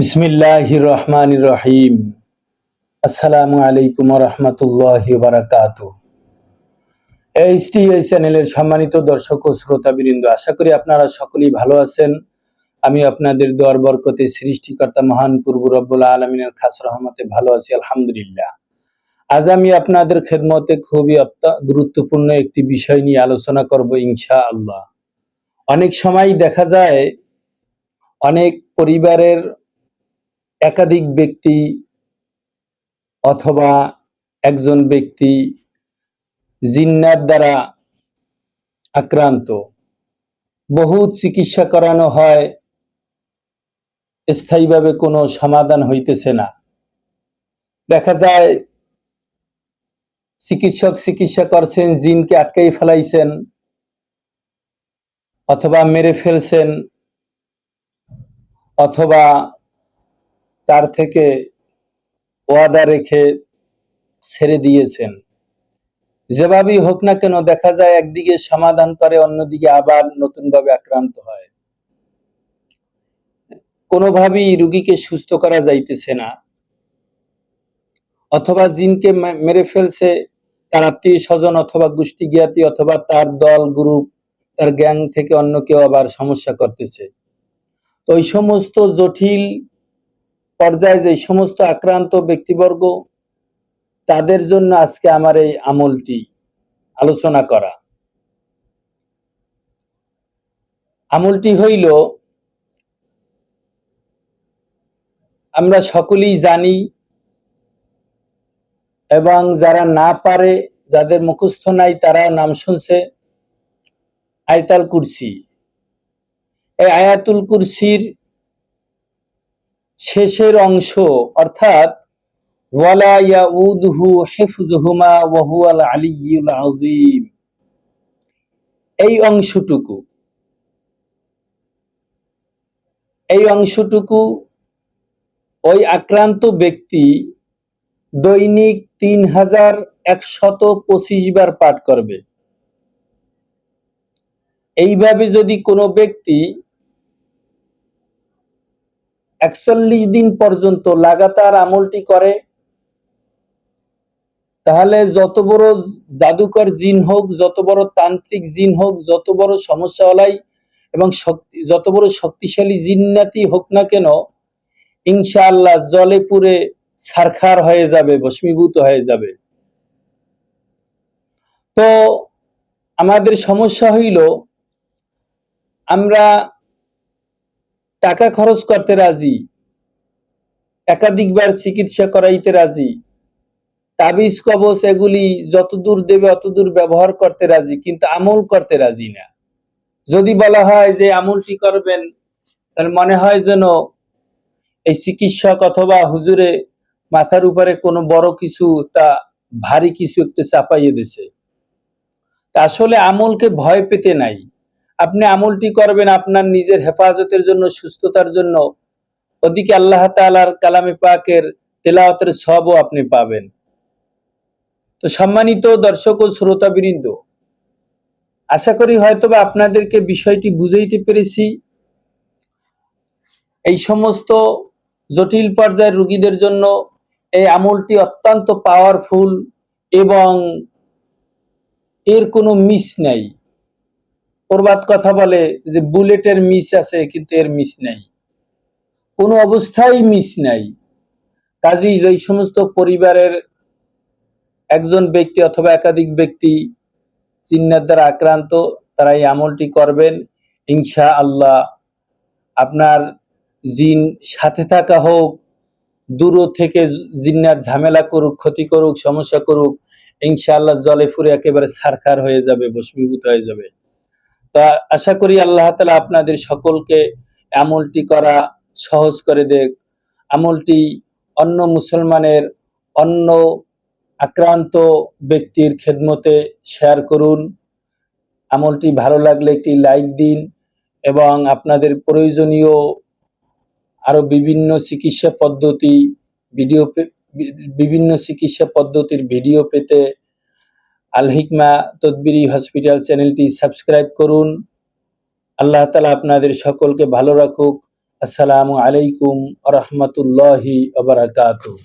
বিসমিল্লাহ রহমান রহিম আসসালামু আলাইকুম রহমতুল্লাহ বারাকাত এইচ টি এই চ্যানেলের সম্মানিত দর্শক ও শ্রোতাবৃন্দ, আশা করি আপনারা সকলেই ভালো আছেন। আমি আপনাদের দোয়ার বরকতে সৃষ্টিকর্তা মহান পূর্ব রব্বুল আলমিনের খাস রহমতে ভালো আছি, আলহামদুলিল্লাহ। আজ আমি আপনাদের খেদমতে খুবই গুরুত্বপূর্ণ একটি বিষয় নিয়ে আলোচনা করব ইনশা আল্লাহ অনেক সময় দেখা যায়, অনেক পরিবারের একাধিক ব্যক্তি অথবা একজন ব্যক্তি জিন্নার দ্বারা আক্রান্ত। বহু চিকিৎসা করানো হয়, স্থায়ীভাবে কোনো সমাধান হইতেছে না। দেখা যায়, চিকিৎসক চিকিৎসা করছেন, জিনকে আটকাই ফেলাইছেন, অথবা মেরে ফেলছেন, অথবা তার থেকে ওয়াদা রেখে ছেড়ে দিয়েছেন। যেভাবেই হোক না কেন, দেখা যায় একদিকে সমাধান করে, অন্যদিকে আবার নতুনভাবে আক্রান্ত হয়। কোনোভাবেই রুগীকে সুস্থ করা যাইতেছে না। অথবা জিনকে মেরে ফেলছে তার আত্মীয় স্বজন অথবা গোষ্ঠী জ্ঞাতি অথবা তার দল, গ্রুপ, তার গ্যাং থেকে অন্য কেউ আবার সমস্যা করতেছে। তো এই সমস্ত জটিল পর্যায়ে যে সমস্ত আক্রান্ত ব্যক্তিবর্গ, তাদের জন্য আজকে আমার এই আমলটি আলোচনা করা। আমলটি হইল, আমরা সকলেই জানি এবং যারা না পারে, যাদের মুখস্থ নাই তারা নাম শুনছে, আয়তাল কুরসি। এই আয়াতুল কুরসির শেষের অংশ, অর্থাৎ, ওয়ালা হিফযুহুমা ওয়া হুয়াল আলিয়্যুল আযীম। এই অংশটুকু এই অংশটুকু, ওই আক্রান্ত ব্যক্তি দৈনিক তিন হাজার একশত পঁচিশ বার পাঠ করবে। এইভাবে যদি কোনো ব্যক্তি একচল্লিশ দিন পর্যন্ত লাগাতার আমলটি করে, তাহলে যত বড় জাদুকর জিন হোক, যত বড় তান্ত্রিক জিন হোক, যত বড় সমস্যাওয়ালাই এবং শক্তি, যত বড় শক্তিশালী জিন্নাতি হোক না কেন, ইনশাআল্লাহ জলে পুরে সারখার হয়ে যাবে, ভস্মীভূত হয়ে যাবে। তো আমাদের সমস্যা হইল, আমরা টাকা খরচ করতে রাজি, একাধিকবার চিকিৎসা করাইতে রাজি, তাবিজ, কবচ এগুলি যত দূর দেবে অত দূর ব্যবহার করতে রাজি, কিন্তু আমল করতে রাজি না। যদি বলা হয় যে আমলটি করবেন, তাহলে মনে হয় যেন এই চিকিৎসক অথবা হুজুরে মাথার উপরে কোনো বড় কিছু, তা ভারী কিছু একটু চাপাইয়ে দিছে। আসলে আমলকে ভয় পেতে নাই। আপনি আমলটি করবেন আপনার নিজের হেফাজতের জন্য, সুস্থতার জন্য। ওদিকে আল্লাহ তাআলার কালামে পাকের তেলাওয়াতের সবও আপনি পাবেন। তো সম্মানিত দর্শক ও শ্রোতাবৃন্দ, আশা করি হয়তোবা আপনাদেরকে বিষয়টি বুঝাইতে পেরেছি। এই সমস্ত জটিল পর্যায়ের রুগীদের জন্য এই আমলটি অত্যন্ত পাওয়ারফুল এবং এর কোনো মিস নাই। প্রবাদ কথা বলে যে বুলেটের মিস আছে কিন্তু এর মিস নাই। কোনো অবস্থায় মিস নাই। কাজেই যে সমস্ত পরিবারের একজন ব্যক্তি অথবা একাধিক ব্যক্তি চিন্নার দ্বারা আক্রান্ত, তারা এই আমলটি করবেন। ইনশা আল্লাহ আপনার জিন সাথে থাকা হোক, দূর থেকে জিন্নার ঝামেলা করুক, ক্ষতি করুক, সমস্যা করুক, ইনশাআল্লাহ জলে ফুরে একেবারে সারখার হয়ে যাবে, ভস্মীভূত হয়ে যাবে। তা আশা করি আল্লাহ তালা আপনাদের সকলকে আমলটি করা সহজ করে দেখ আমলটি অন্য মুসলমানের অন্য আক্রান্ত ব্যক্তির খেদমতে শেয়ার করুন। আমলটি ভালো লাগলে একটি লাইক দিন এবং আপনাদের প্রয়োজনীয় আরও বিভিন্ন চিকিৎসা পদ্ধতি, ভিডিও বিভিন্ন চিকিৎসা পদ্ধতির ভিডিও পেতে আল হিকমা তদবিরি হসপিটাল চ্যানেলটি সাবস্ক্রাইব করুন। আল্লাহ তালা আপনাদের সকলকে ভালো রাখুক। আসসালামু আলাইকুম রহমতুল্লাহি আবরাকাতুহ